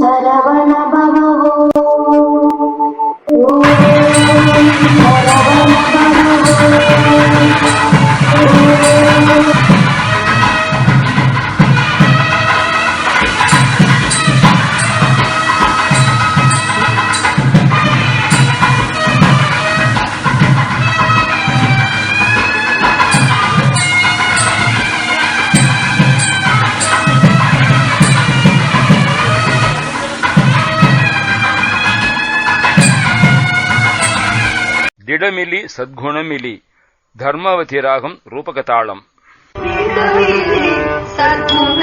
Saravana ಮಿಡಮಿಲಿ ಸದ್ಗುಣಮಿಲಿ ಧರ್ಮವತಿ ragam ರೂಪಕತಾಳಂ ಸದ್ಗುಣ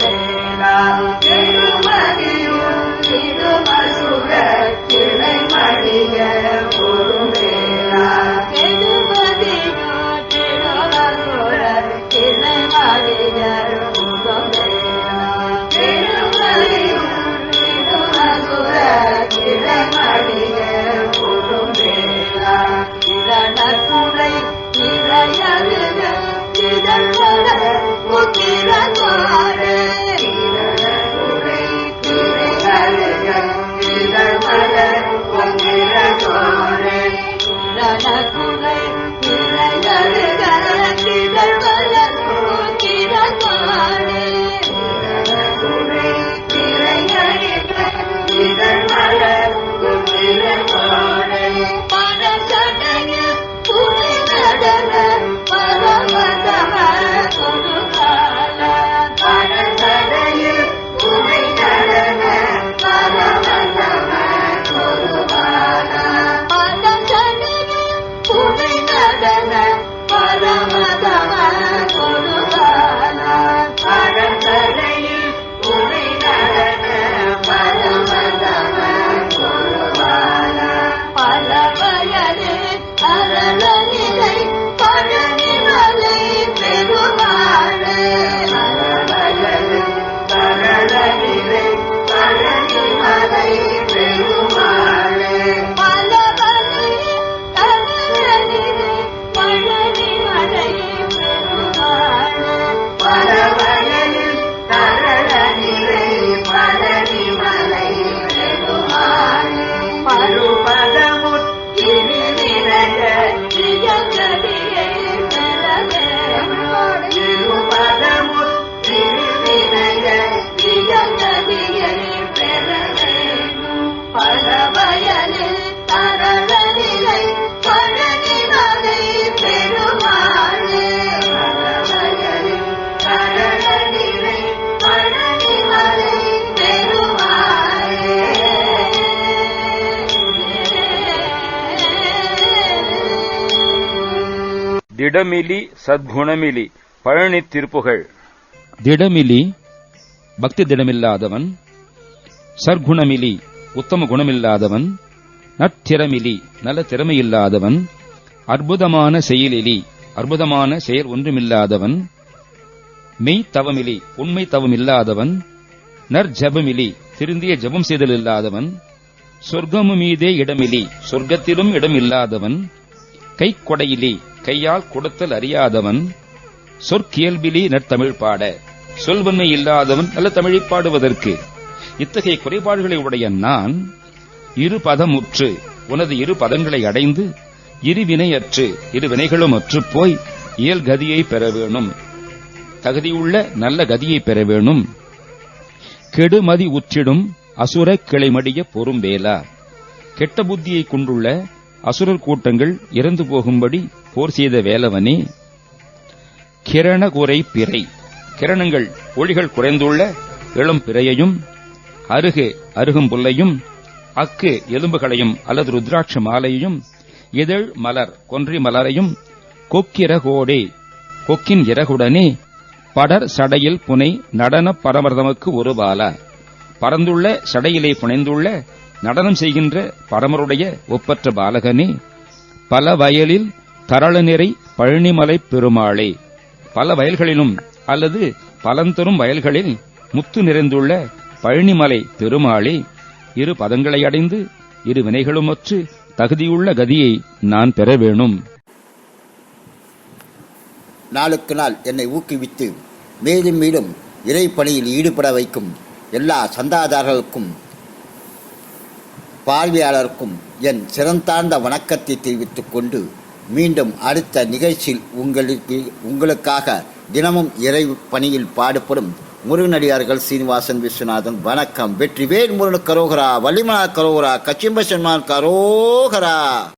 Amen. திடமிலி சத்குணமிலி Palani திருப்புகள் திடமிலி பக்தி திடமில்லாதவன். சற்குணமிலி உத்தம குணமில்லாதவன். நற்திறமிலி நல்ல திறமையில்லாதவன் அற்புதமான செயலிலி அற்புதமான செயல் ஒன்றுமில்லாதவன் மெய் தவமிலி உண்மை தவமில்லாதவன் நற்ஜபமிலி திருந்திய ஜபம் செய்தல் இல்லாதவன் சொர்க்கமு மீதே இடமிலி சொர்க்கத்திலும் இடம் இல்லாதவன் கைக்கொடையிலி கையால் கொடுத்தல் அறியாதவன் சொற்கியல்பிலி நற்தமிழ் பாட சொல்வன்மை இல்லாதவன் நல்ல தமிழை பாடுவதற்கு. இத்தகைய குறைபாடுகளை உடைய நான் இரு பதமுற்று உனது இரு பதங்களை அடைந்து இருவினையற்று இரு வினைகளும் அற்றுப் போய் இயல் பெற வேணும். தகுதியுள்ள நல்ல கதியை பெற வேணும். கெடுமதி உற்றிடும் அசுர கிளைமடிய பொறும்பேலா கெட்ட புத்தியை கொண்டுள்ள அசுரர் கூட்டங்கள் இறந்து போகும்படி போர் செய்த வேலவனே. கிரணகுறை பிறை. கிரணங்கள் ஒளிகள் குறைந்துள்ள இளம் பிறையையும் அருகு அருகும் புல்லையும் அக்கு எலும்புகளையும் அல்லது ருத்ராட்ச மாலையையும் இதழ் மலர் கொன்றி மலரையும் கொக்கிரகோடே கொக்கின் இறகுடனே படர் சடையில் புனை நடன பரமர்தமக்கு ஒரு பாலா. பறந்துள்ள சடையிலே புனைந்துள்ள நடனம் செய்கின்ற பரமருடைய ஒப்பற்ற பாலகனே பல வயலில் தரள நிறை பழனிமலை பெருமாளே. பல வயல்களிலும் அல்லது பலந்தரும் வயல்களில் முத்து நிறைந்துள்ள பழனிமலை பெருமாளே. இரு பதங்களை அடைந்து இரு வினைகளுமற்று தகுதியுள்ள கதியை நான் பெற வேணும். நாளுக்கு நாள் என்னை ஊக்குவித்து மேலும் மேலும் இறை பணியில் ஈடுபட வைக்கும் எல்லா சந்தாதாரர்களுக்கும் பார்வையாளருக்கும் என் சிறந்தார்ந்த வணக்கத்தை தெரிவித்துக் கொண்டு மீண்டும் அடுத்த நிகழ்ச்சியில் உங்களுக்கு உங்களுக்காக தினமும் இறை பணியில் பாடுபடும் முருகனடியார்கள் சீனிவாசன் விஸ்வநாதன். வணக்கம். வெற்றிவேல் முருகன் கரோகரா வள்ளிமலா கரோகரா கச்சிம்ப சன்மான் கரோகரா.